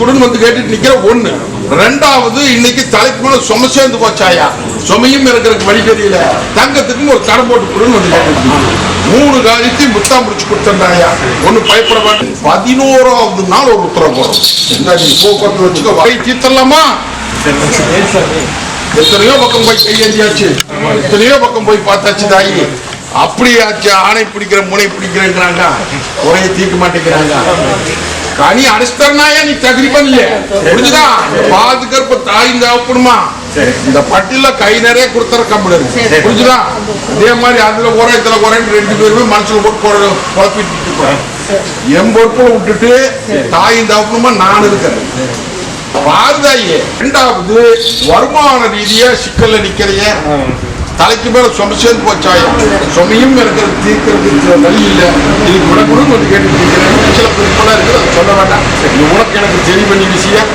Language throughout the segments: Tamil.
கொடுன்னு வந்து கேட்டுட்டு நிக்கிற ஒண்ணு. ரெண்டாவது இன்னைக்கு தலைக்கு மேல சும சேர்ந்து போச்சாயா? சுமையும் இருக்கிறதுக்கு வழி தெரியல. தங்கத்துக்கும் ஒரு கடை போட்டு கொடுன்னு வந்து கேட்டு மூணு காரியத்தையும் முத்தா முடிச்சு கொடுத்தாயா ஒண்ணு பயப்பட வேண்டாம் பதினோராவது நாள் ஒரு உத்தரவு போறோம் இந்த நீ போக்குவரத்து வச்சுக்க. வகை தீர்த்தலாமா எத்தனையோ பக்கம் போய் கையேந்தியாச்சு எத்தனையோ பக்கம் போய் பார்த்தாச்சு தாயி. அப்படியாச்சு ஆணை பிடிக்கிற முனை பிடிக்கிறேங்கிறாங்க. குறைய தீர்க்க மாட்டேங்கிறாங்க. கனி அடிச்சிட்டா நீ தகுதி பண்ணல புரிஞ்சுதா? பாதுகாப்பு தாய் தேவைப்படுமா? இந்த பட்டியல கை நிறைய கொடுத்துற கம்பெனி புரிஞ்சுதா? அதே மாதிரி அதுல குறை இதுல குறைன்னு ரெண்டு பேருமே மனசுல போட்டு குறை- குழப்பிட்டு. என் பொறுப்புல விட்டுட்டு தாயும் தகப்பனுமா நான் இருக்கிறேன். பாரதாயே ரெண்டாவது வருமான ரீதியா சிக்கல்ல நிக்கிறைய தலைக்கு மேல சும சேர்ந்து போச்சாயா சுமையும் இருக்கிறது தீர்க்கறதுக்கு வழி இல்ல. இதுக்கு விடக்கூடும் வந்து கேட்டு சில சொல்ல வேண்டாம். இது உனக்கு எனக்கு தெரிய வேண்டிய விஷயம்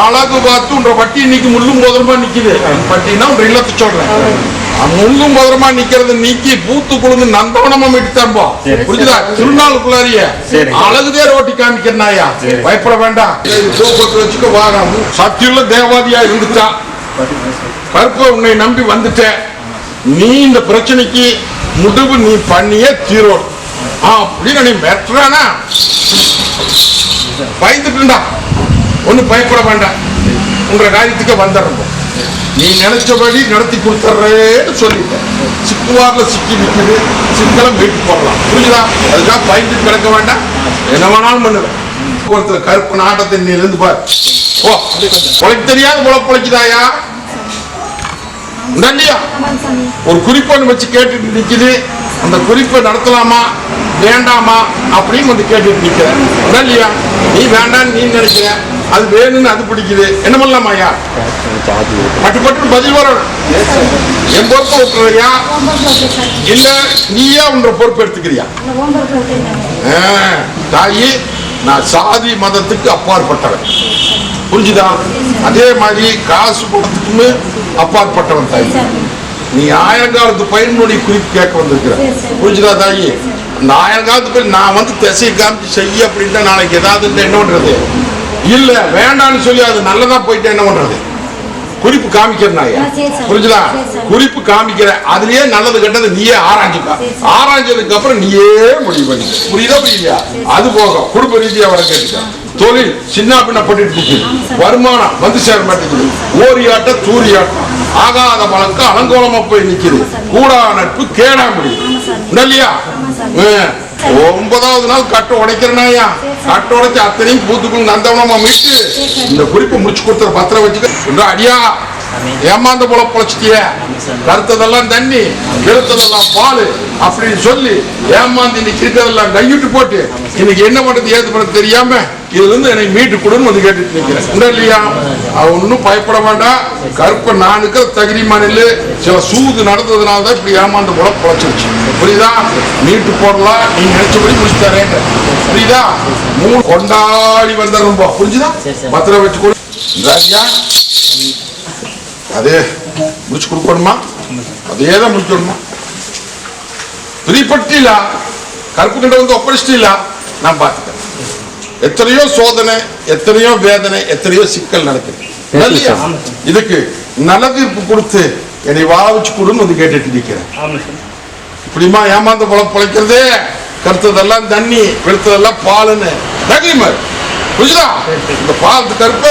அழகு பார்த்து உன்ற வட்டி இன்னைக்கு முள்ளும் போதரமா நிக்குது. வட்டினா உன்ற இல்லத்தை சொல்றேன் முள்ளும் போதரமா நிக்கிறது நீக்கி பூத்து குழுந்து நந்தவனமா மீட்டு தரும்போ புரிஞ்சுதா? திருநாளுக்குள்ளாரிய அழகுதே ரோட்டி காமிக்கிறனாயா? பயப்பட வேண்டாம். போக்குவரத்து வச்சுக்க வாரம் சத்தியுள்ள தேவாதியா இருந்துட்டா. கருப்பு உன்னை நம்பி வந்துட்டேன். நீ இந்த பிரச்சனைக்கு முடிவு நீ பண்ணியே தீரோடு. ஆ அப்படின்னு நீ மெட்ரானா பயந்துட்டுண்டா ஒன்றும் பயப்பட வேண்டாம். உங்க காரியத்துக்கு வந்துடுறோம். நீ நினைச்சபடி நடத்தி கொடுத்துட்றேன்னு சொல்லிட்டேன். சிக்குவாரில் சிக்கி நிற்குது சிக்கலம் மீட்டு போடலாம். புரியுதா அதுக்காக பயந்து கிடக்க வேண்டாம். என்ன வேணாலும் பண்ணுவேன் ஒருத்தர் கருப்பு நாட்டத்தை நீ இருந்து பார். ஓ உனக்கு தெரியாத போல பிழைக்குதாயா? இல்லையா? ஒரு குறிப்பை வச்சு கேட்டுட்டு நிக்குது. அந்த குறிப்பை நடத்தலாமா வேண்டாமா அப்படின்னு வந்து கேட்டுட்டு நிக்கிறேன். இல்லையா? நீ வேண்டாம்னு நீ நினைக்கிற அது வேணும்னு அது பிடிக்குது. என்ன பண்ணலாமா ஐயா? பட்டு பட்டு பதில் வரணும் என் பொறுப்பை விட்டுறியா இல்ல நீயா உன்ற பொறுப்பு எடுத்துக்கிறியா? ஆ, தாயி நான் சாதி மதத்துக்கு அப்பாற்பட்டவன். புரிஞ்சுதா? அதே மாதிரி காசு பணத்துக்குமே அப்பாற்பட்டவன் தாய். நீ ஆயிரம் காலத்து பயனுடைய குறிப்பு கேட்க வந்திருக்கிற. புரிஞ்சுதா தாயி? அந்த ஆயிரம் காலத்து பயிர் நான் வந்து திசை காமிச்சு செய்ய அப்படின்ட்டு நாளைக்கு ஏதாவது என்ன பண்றது? இல்ல வேண்டாம்னு சொல்லி அது நல்லதா போயிட்டு என்ன பண்றது? குறிப்பு காமிக்கிறனாயா. புரிஞ்சுதா. குறிப்பு காமிக்கிற அதுலயே நல்லது கெட்டது நீயே ஆராய்ஞ்சுக்க ஆராய்ஞ்சதுக்கு அப்புறம் நீயே முடிவு பண்ணிக்க புரியுதா புரியலையா அது போக குடும்ப ரீதியா வர கேட்டுக்க. தொழில் சின்ன பின்ன நிக்குது வருமானம் வந்து சேர மாட்டேங்குது. ஓரியாட்ட தூரியாட்டம். ஆகாத பழக்கம் அலங்கோலமா போய் நிக்குது. கூடா நட்பு கேடா முடியும் இல்லையா. ஒன்பதாவது நாள் கட்டை உடைக்கிறனாயா கட்டை உடைச்சு அத்தனையும் பூத்துக்குள் நந்தவனமா மீட்டு இந்த குறிப்பை முடிச்சு கொடுத்துற பத்திரம் வச்சுக்க. அடியா ஏமாந்த போல பொழைச்சிட்டிய. கருத்ததெல்லாம் தண்ணி வெளுத்ததெல்லாம் பால் அப்படின்னு சொல்லி ஏமாந்து இன்னைக்கு இருக்கிறதெல்லாம் கையிட்டு போட்டு இன்னைக்கு என்ன பண்றது ஏது பண்றது தெரியாம இதுல இருந்து என்னை மீட்டு கொடுன்னு வந்து கேட்டுட்டு நிக்கிறேன். இல்லையா அவ ஒன்றும் பயப்பட வேண்டாம். கருப்பை நான் இருக்கிற தகுதி மண்ணில் சில சூது நடந்ததுனால தான் இப்படி ஏமாந்த போல பொழைச்சிருச்சு. புரியுதா? மீட்டு போடலாம். நீ நினைச்சபடி முடிச்சு தரேன். புரியுதா? மூணு கொண்டாடி வந்துடுறோம் புரிஞ்சுதா? பத்திரம் வச்சு கொடு. ராஜா அதே முடிச்சு கொடுக்கணுமா? அதே தான் முடிக்கணுமா பிரிப்பட்டில கருப்பு கிட்ட வந்து ஒப்படைச்சிட்டில நான் பார்த்துக்கிறேன். எத்தனையோ சோதனை எத்தனையோ வேதனை எத்தனையோ சிக்கல் நடக்குது? இதுக்கு நல்ல தீர்ப்பு கொடுத்து என்னை வாழ வச்சு கொடுன்னு வந்து கேட்டுட்டு நிற்கிறேன் இப்படிமா ஏமாந்து பொழ பொழைக்கிறதே கருத்ததெல்லாம் தண்ணி வெளுத்ததெல்லாம் பாலுன்னு. தகிரிமார் புரியுதா இந்த பால் கருப்ப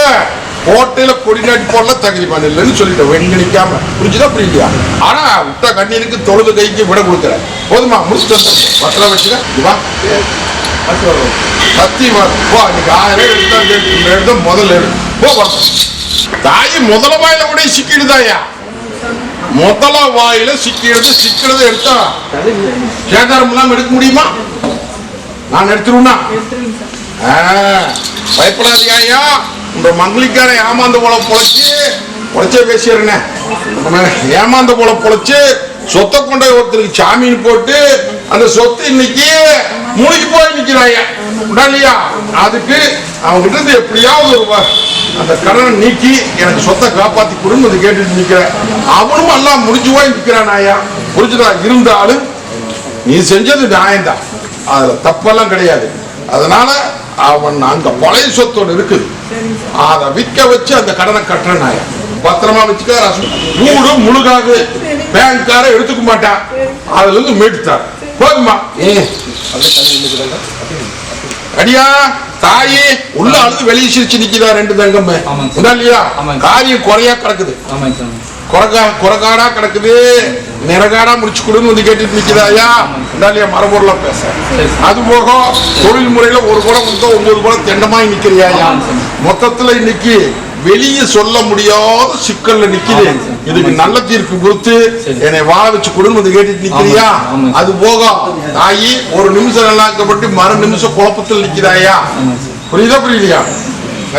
கோட்டையில கொடி நாட்டி போடல தகிரிமான் இல்லைன்னு சொல்லிட்டேன் வெங்க நிக்காம புரிஞ்சுதா புரியலையா? ஆனா விட்டா கண்ணீருக்கு தொழுது கைக்கு விட கொடுக்குற போதுமா முடிச்சுட்டு வந்துடுறேன். பத்திரம் வச்சுக்க. சத்தியமா போ இன்னைக்கு ஆயிரம் எடுத்தா முதல்ல போ. தாய் முதல வாயில கூட சிக்கிடுதாயா? முதல வாயில சிக்கிறது சிக்கிறது எடுத்தா? கேதாரம் இல்லாம எடுக்க முடியுமா? நான் எடுத்துருவேனா? ஆ, பயப்படாதீங்க ஐயா. உங்க மங்களிக்கார ஏமாந்த போல பொழைச்சு பொழைச்சே பேசிடுறேனே. நம்ம ஏமாந்த போல பொழைச்சு சொத்தை கொண்ட ஒருத்தருக்கு சாமின்னு போட்டு அந்த சொத்து இன்னைக்கு மூழ்கி போய் நிக்கிறாயா? உண்டா இல்லையா? அதுக்கு அவங்ககிட்ட இருந்து எப்படியாவது ஒரு அந்த கடனை நீக்கி எனக்கு சொத்தை காப்பாத்தி கொடுன்னு வந்து கேட்டுட்டு நிக்கிறேன் அவனும் எல்லாம் முடிஞ்சு போய் நிக்கிறான் ஐயா புரிஞ்சுதா? இருந்தாலும் நீ செஞ்சது நியாயம்தான். அதுல தப்பெல்லாம் கிடையாது. அதனால அவன் அங்க பழைய சொத்தோடு இருக்குது. அதை விற்க வச்சு அந்த கடனை கட்டுறேன் நாயா. பத்திரமா வச்சுக்க மூடு முழுகாது. பேங்க்கார எடுத்துக்க மாட்டான். அதுல இருந்து மீட்டுத்தார் போதுமா? ம். அடியா தாயே உள்ள அழுது வெளியே சிரிச்சு நிக்குதா ரெண்டு தங்கம்மே இல்லையா. காரியம் குறையா கிடக்குது. குறகா குறகாடா கிடக்குது. நிறகாடா முடிச்சு கொடுன்னு வந்து கேட்டுட்டு நிக்குதாயா இல்லையா? மரபொருளா பேச. அது போக தொழில் முறையில ஒரு குடம் வந்து ஒன்பது குடம் தெண்டமாய் நிக்கிறியாயா. மொத்தத்துல இன்னைக்கு வெளியே சொல்ல முடியாத சிக்கல்ல சார். இதுக்கு நல்ல தீர்ப்பு கொடுத்து. என்னை வாழ வச்சு கொடுன்னு வந்து கேட்டுட்டு நிக்கிறியா. அது போக. தாயி ஒரு நிமிஷம் நல்லா இருக்கப்பட்டு மறு நிமிஷம் குழப்பத்தில் நிக்கிறாயா. புரியுதா புரியலையா?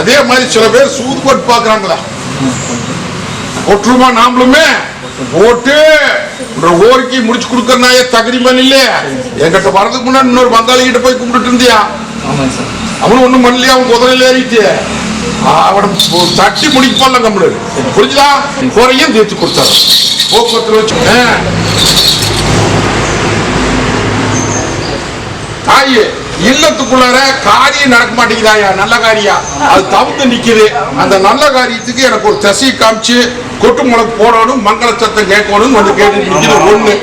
அதே மாதிரி சில பேர் சூதுபட்டு பாக்குறாங்களா ஒற்றுமா நாமளுமே ஒரு ஓரிக்கை முடிச்சு கொடுக்கறனாய தகுதிமன் இல்ல. என்கிட்ட வரதுக்கு முன்னாடி இன்னொரு பங்காளி கிட்ட போய் கும்பிட்டு இருந்தியா? அவனும் ஒண்ணும் பண்ணலையா? அவன் குதிரையில ஏறிட்டு? அவனை தட்டி முடிப்பான்ல கம்முனு புரிஞ்சுதா? குறையும் தீர்த்து கொடுத்தாரு. போக்குவரத்தில் வச்சு தாயே இல்லத்துக்குள்ளார காரியம் நடக்க மாட்டேங்குதாயா? நல்ல காரியா? அது தவிர்த்து நிக்குது. அந்த நல்ல காரியத்துக்கு எனக்கு ஒரு தசை காமிச்சு கொட்டு முளக்கு போடணும் மங்கள சத்தம் கேட்கணும் வந்து கேட்டு நிக்கிறது ஒண்ணு.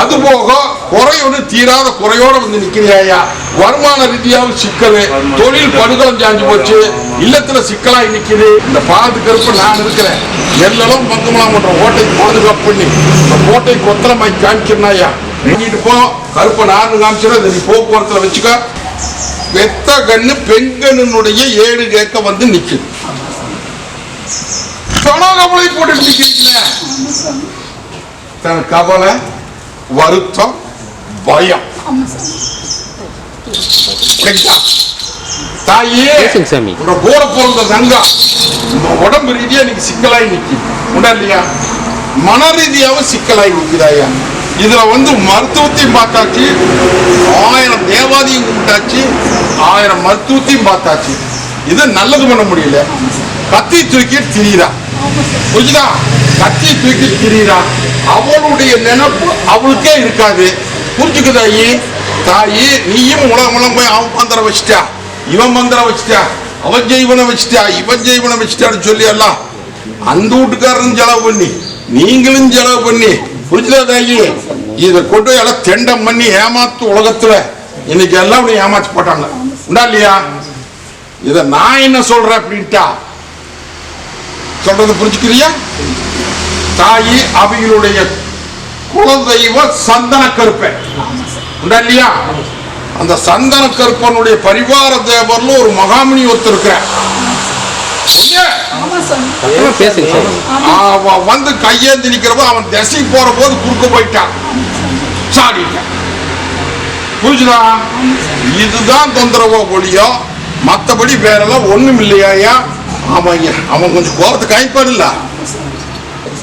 அது போக குறை தீராத குறையோட வந்து நிக்கிறியாயா? வருமான ரீதியாவும் சிக்கல். தொழில் படுகலம் சாஞ்சு போச்சு. இல்லத்துல சிக்கலாய் நிக்குது. இந்த பாதுகாப்பு நான் இருக்கிறேன். எல்லாம் பக்கமெல்லாம் பண்ற ஓட்டை பாதுகாப்பு பண்ணி இந்த கோட்டை கொத்தலமாய் காமிக்கிறனாயா நீங்கிட்டு போ. கருப்பை நான் காமிச்சிடும் இதை நீ போக்குவரத்துல வச்சுக்க. வெத்த கண்ணு பெண்கண்ணுடைய ஏழு கேட்க வந்து நிக்குது கவலை போட்டு நிக்கிறீங்களே. தன் கவலை வருத்தம் பயம். தாயே சாமி. உங்க கூட பிறந்த தங்கா உங்க உடம்பு ரீதியா இன்னைக்கு சிக்கலாய் நிக்குது உண்டா இல்லையா? மன ரீதியாவும் சிக்கலாய் இதுல வந்து மருத்துவத்தையும் பார்த்தாச்சு. ஆயிரம் தேவாதியும் கும்பிட்டாச்சு. ஆயிரம் மருத்துவத்தையும் பார்த்தாச்சு. இது நல்லது பண்ண முடியல. கத்தி தூக்கி திரியிறா. புரியுதா கத்தி தூக்கி திரியிறா. அவளுடைய நினைப்பு அவளுக்கே இருக்காது. புரிஞ்சுக்குதாயி தாயி? நீயும் உலகம் உலகம் போய் அவன் மந்திரம் வச்சிட்டா. இவன் மந்திரம் வச்சிட்டா அவன் ஜெய்வனை வச்சுட்டா இவன் ஜெய்வனை வச்சுட்டான்னு சொல்லி எல்லாம் அந்த வீட்டுக்காரரும் செலவு பண்ணி நீங்களும் செலவு பண்ணி புரிஞ்சுதா தாயி? இதை கொண்டு எல்லாம் தெண்டம் பண்ணி ஏமாத்து உலகத்துல இன்னைக்கு எல்லாம் உன்னை ஏமாத்தி போட்டாங்க. உண்டா இல்லையா? இத நான் என்ன சொல்றேன் அப்படின்ட்டா. சொல்றது புரிஞ்சுக்கிறியா? தாயி அவைகளுடைய குலதெய்வ சந்தன கருப்பை உண்டா இல்லையா? அந்த சந்தன கருப்பனுடைய பரிவார தேவர்ல ஒரு மகாமுனி ஒருத்தர் இருக்கிறார். வந்து கையேந்தி நிக்கிறப்ப அவன் திசை போற போது குறுக்க போயிட்டான். சாடிட்டான். புரிஞ்சுதா? இதுதான் தொந்தரவோ ஒழியோ மத்தபடி வேறெல்லாம் ஒண்ணும் இல்லையா அவன் அவன் கொஞ்சம் கோபத்துக்கு கைப்பாடு இல்ல?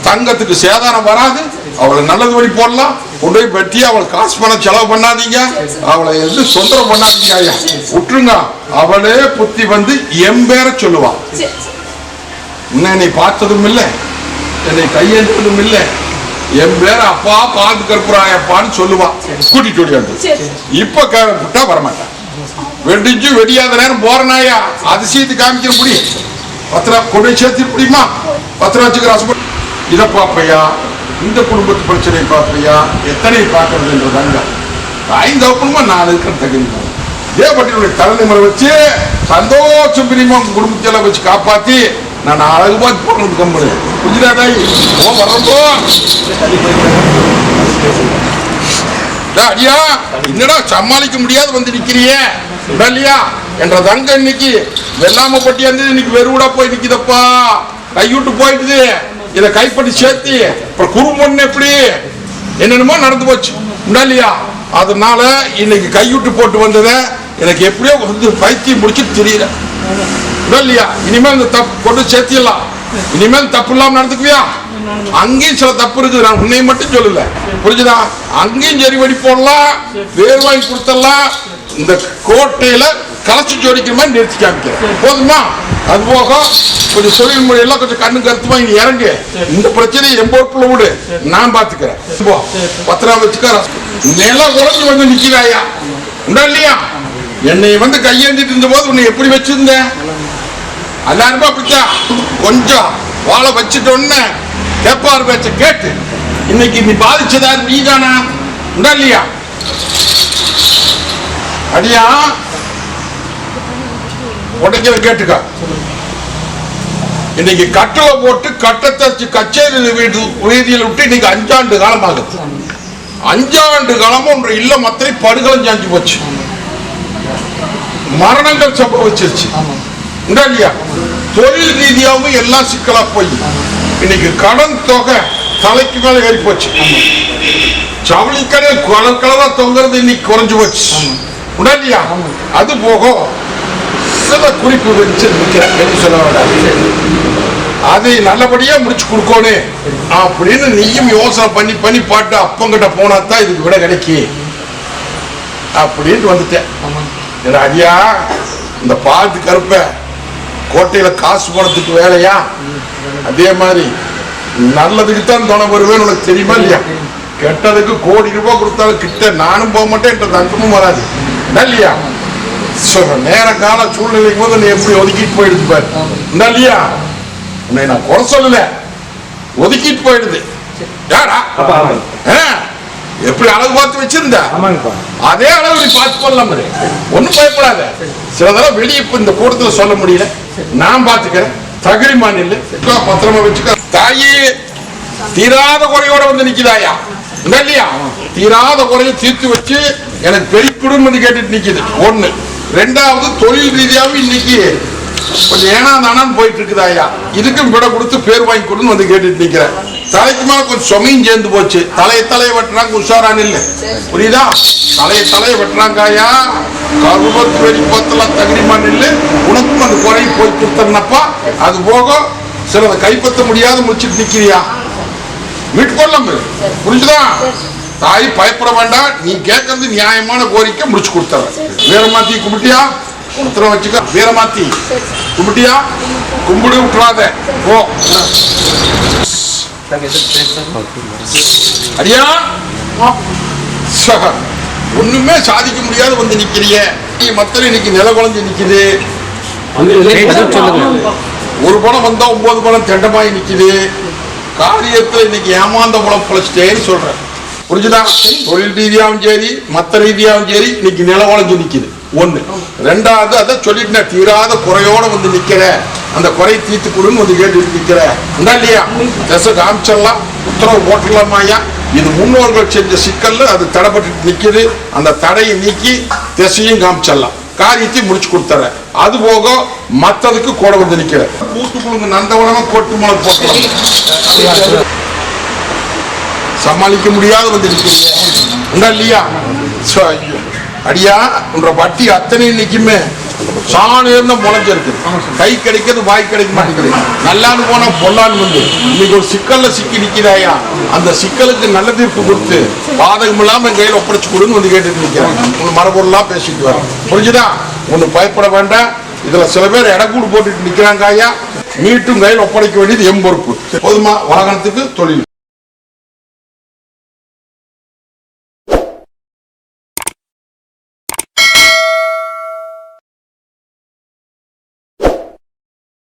தங்கத்துக்கு சேதாரம் வராது. அவளை நல்லது வழி போடலாம். கொண்டு போய் வெட்டி அவளை காசு பணம் செலவு பண்ணாதீங்க. அவளை எது தொந்தரவு பண்ணாதீங்க ஐயா. விட்டுருங்க. அவளே புத்தி வந்து எம்பேர சொல்லுவா. இன்னும் என்னை பார்த்ததும் இல்லை. என்னை கையெழுத்ததும் இல்லை. என் பேர அப்பா பாது கற்புராயப்பான்னு சொல்லுவா. கூட்டிட்டு ஓடியாந்து இப்ப க- விட்டா வரமாட்டான். வெடிஞ்சு வெடியாத நேரம் போறனாயா அதிசயத்து காமிக்கிற முடி பத்திரா கொண்டு போய் சேர்த்து முடியுமா பத்திரம் வச்சுக்கிற இதை பாப்பையா? இந்த குடும்பத்து பிரச்சனை பார்ப்பியா எத்தனை பார்க்கறதுன்றதாங்க ஐந்து குடும்பம் நான் இருக்கிற தகுதி. தேவப்பட்டினுடைய தலைநிமரை வச்சு சந்தோஷம் பிரிமா உங்க குடும்பத்தையெல்லாம் வச்சு காப்பாத்தி நான் அழகு பார்த்து போடுறது கம்பெனி புரிஞ்சுதாடா ஓ வரப்போ அடியா என்னடா சமாளிக்க முடியாது வந்து நிக்கிறியே? இல்லையா? என்ற தங்க இன்னைக்கு வெள்ளாம பட்டி வந்து இன்னைக்கு வெறுவிடா போய் நிக்குதப்பா. கைவிட்டு போயிட்டுது இதை கைப்பற்றி சேர்த்து அப்புறம் குறும்பொண்ணு எப்படி? என்னென்னமோ நடந்து போச்சு. உண்டா இல்லையா? அதனால இன்னைக்கு கைவிட்டு போட்டு வந்ததை எனக்கு எப்படியோ வந்து பைத்தியம் முடிச்சு தெரியல உண்டா இல்லையா? இனிமேல் இந்த தப்பு கொண்டு சேர்த்திடலாம். இனிமேல் தப்பு இல்லாம நடந்துக்குவியா? அங்கேயும் சில தப்பு இருக்குது. நான் உன்னை மட்டும் சொல்லல. புரிஞ்சுதா? அங்கேயும் சரி வடி போடலாம் வேர் வாங்கி கொடுத்தலாம் இந்த கோட்டையில கலச்சு ஜோடிக்கிற மாதிரி நிறுத்தி காமிக்கிறேன். போதுமா? அது போக கொஞ்சம் தொழில் முறையெல்லாம் கொஞ்சம் கண்ணு கருத்துமா இங்க இறங்கு. இந்த பிரச்சனையை பொறுப்புல விடு. நான் பாத்துக்கிறேன். போ. பத்திரம் வச்சுக்க நிலம் குறைஞ்சு வந்து நிக்கிறாயா உண்டா இல்லையா? என்னை வந்து கையேந்திட்டு இருந்த போது உன்னை எப்படி வச்சிருந்தேன் எல்லாருமே அப்படித்தான். கொஞ்சம் வாழை வச்சுட்டோன்னு கேப்பார் பேச்ச கேட்டு. இன்னைக்கு நீ பாதிச்சதாரு நீ தானா உண்டா இல்லையா? அடியா. உடைக்கிற கேட்டுக்க. இன்னைக்கு கட்டளை போட்டு கட்டத்தை கச்சேரி வீடு வீதியில் விட்டு இன்னைக்கு அஞ்சாண்டு காலம் ஆகுது அஞ்சாண்டு காலமும் ஒன்று இல்லம் அத்தனை படுகளம் சாஞ்சு போச்சு. மரணங்கள் சம்பவிச்சிருச்சு இல்லையா? தொழில் ரீதியாகவும் எல்லாம் சிக்கலா போய். இன்னைக்கு கடன் தொகை தலைக்கு மேல ஏறி போச்சு. ஜவுளி கலர் கலரா தொங்குறது இன்னைக்கு குறைஞ்சு போச்சு. உண்டா அது போக சில குறிப்பு வச்சு நிக்கிறேன் சொல்ல வேண்டாம் அதை நல்லபடியா முடிச்சு கொடுக்கணும் அப்படின்னு நீயும் யோசனை பண்ணி பண்ணி பாட்டு அப்பங்கிட்ட போனா தான் இதுக்கு விட கிடைக்கி. அப்படின்ட்டு வந்துட்டேன். ஏன்னா ஐயா இந்த பாட்டு கருப்ப கோட்டையில காசு போனதுக்கு வேலையா? அதே மாதிரி நல்லதுக்கு தான் துணை வருவேன்னு உனக்கு தெரியுமா இல்லையா? கெட்டதுக்கு கோடி ரூபாய் கொடுத்தாலும் கிட்ட நானும் போக மாட்டேன் என்ற தங்கமும் வராது. என்ன இல்லையா? நேர கால சூழ்நிலைக்கும் போது நீ எப்படி ஒதுக்கிட்டு போயிடுது பாரு. என்ன இல்லையா? உன்னை நான் குறை சொல்லல. ஒதுக்கிட்டு போயிடுது. யாரா? எப்படி அழகு பார்த்து வச்சிருந்த? அதே அளவு நீ பார்த்து கொள்ளலாம் ஒன்றும் பயப்படாத. சில தடவை வெளியே இப்ப இந்த கூட்டத்தில் சொல்ல முடியல. நான் பார்த்துக்கிறேன். தகுதி மாநில. பத்திரமா வச்சுக்க. தாயி தீராத குறையோட வந்து நிக்குதாயா? இல்ல இல்லையா? தீராத குறையை தீர்த்து வச்சு எனக்கு பெரிய குடும்பம் கேட்டுட்டு நிக்குது. ஒண்ணு. ரெண்டாவது தொழில் ரீதியாவும் இன்னைக்கு கொஞ்சம் ஏனா தானான்னு போயிட்டு இருக்குதாயா இதுக்கும் விட கொடுத்து பேர் வாங்கி கொடுன்னு வந்து கேட்டுட்டு நிக்கிறேன். தலைக்கு மேல கொஞ்சம் சுமையும் சேர்ந்து போச்சு. தலையை தலையை வெட்டுறாங்க உஷாரான் இல்லை. புரியுதா? தலையை தலையை வெட்டுறாங்கய்யா கருபத்து வெடி பத்தலாம் தகுதிமான் நில்லு உனக்கும் அந்த குறை போய் கொடுத்தனப்பா அது போக சிலதை கைப்பற்ற முடியாத முடிச்சுட்டு நிக்கிறியா? மீட்கொள்ளாம புரிஞ்சுதா? தாய் பயப்பட வேண்டாம். நீ கேட்கறது நியாயமான கோரிக்கை முடிச்சு கொடுத்தர வேற மாத்தி கும்பிட்டியா? உத்தரவு வச்சுக்க வீரமாத்தி கும்பிட்டியா? கும்பிடு விட்டுறாத. போ. அடியா? ஒண்ணுமே சாதிக்க முடியாது வந்து நிக்கிறிய. நீ மத்தல இன்னைக்கு நில குழஞ்சு நிக்குது. ஒரு பணம் வந்தா ஒன்பது பணம் திண்டமாயி நிக்குது. காரியத்துல இன்னைக்கு ஏமாந்த பணம் பிழைச்சிட்டேன்னு சொல்றேன். புரிஞ்சுதா? தொழில் ரீதியாவும் சரி மத்த ரீதியாவும் சரி இன்னைக்கு நில உழைஞ்சு நிக்குது. ஒன்று ரெண்டாவது அதை சொல்லிட்டேன் தீராத குறையோட வந்து நிற்கிற அந்த குறை தீர்த்து கொடுன்னு வந்து கேட்டு நிற்கிற உண்டா இல்லையா? திசை காமிச்சிடலாம். உத்தரவு போட்டுடலாமாயா இது முன்னோர்கள் செஞ்ச சிக்கல்ல அது தடைப்பட்டு நிற்கிது அந்த தடையை நீக்கி திசையும் காமிச்சிடலாம். காரியத்தை முடிச்சு கொடுத்துறேன். அது போக மற்றதுக்கு கூட வந்து நிற்கிற பூத்து குழுங்க நந்தவனமா கொட்டு மலர் போட்டு சமாளிக்க முடியாத வந்து நிற்கிறீங்க உண்டா இல்லையா? ஐயோ. அடியா உன்ற வட்டி அத்தனை இன்னைக்குமே சாணம் முளைஞ்சிருக்கு கை கிடைக்கிறது வாய் கிடைக்க மாட்டேங்குது. நல்லான்னு போனா பொல்லான்னு வந்து. இன்னைக்கு ஒரு சிக்கல்ல சிக்கி நிக்கிறாயா? அந்த சிக்கலுக்கு நல்ல தீர்ப்பு கொடுத்து பாதகம் இல்லாம என் கையில ஒப்படைச்சு கொடுன்னு வந்து கேட்டுட்டு நிக்கிறேன். உங்க மரபொருளா பேசிட்டு வரேன். புரிஞ்சுதா? ஒண்ணு பயப்பட வேண்டாம். இதுல சில பேர் இடக்கூடு போட்டுட்டு நிக்கிறாங்க ஐயா. மீட்டும் கையில் ஒப்படைக்க வேண்டியது எம் பொறுப்பு. போதுமா? வாகனத்துக்கு தொழில்.